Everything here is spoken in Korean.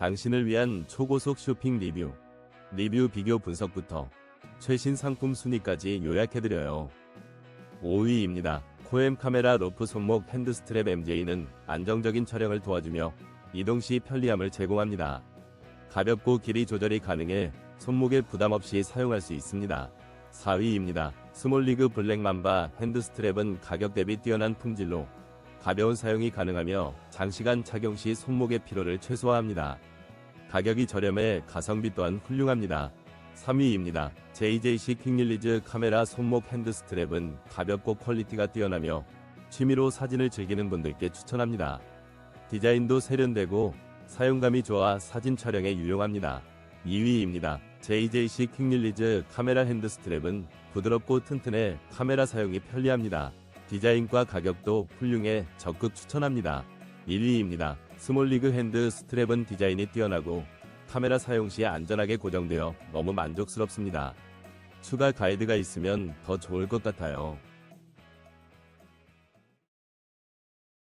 당신을 위한 초고속 쇼핑 리뷰. 리뷰 비교 분석부터 최신 상품 순위까지 요약해드려요. 5위입니다. 코엠 카메라 로프 손목 핸드스트랩 MJ는 안정적인 촬영을 도와주며 이동 시 편리함을 제공합니다. 가볍고 길이 조절이 가능해 손목에 부담 없이 사용할 수 있습니다. 4위입니다. 스몰리그 블랙 맘바 핸드스트랩은 가격 대비 뛰어난 품질로 가벼운 사용이 가능하며 장시간 착용 시 손목의 피로를 최소화합니다. 가격이 저렴해 가성비 또한 훌륭합니다. 3위입니다. JJC 퀵릴리즈 카메라 손목 핸드스트랩은 가볍고 퀄리티가 뛰어나며 취미로 사진을 즐기는 분들께 추천합니다. 디자인도 세련되고 사용감이 좋아 사진 촬영에 유용합니다. 2위입니다. JJC 퀵릴리즈 카메라 핸드스트랩은 부드럽고 튼튼해 카메라 사용이 편리합니다. 디자인과 가격도 훌륭해 적극 추천합니다. 1위입니다. 스몰리그 핸드 스트랩은 디자인이 뛰어나고 카메라 사용 시 안전하게 고정되어 너무 만족스럽습니다. 추가 가이드가 있으면 더 좋을 것 같아요.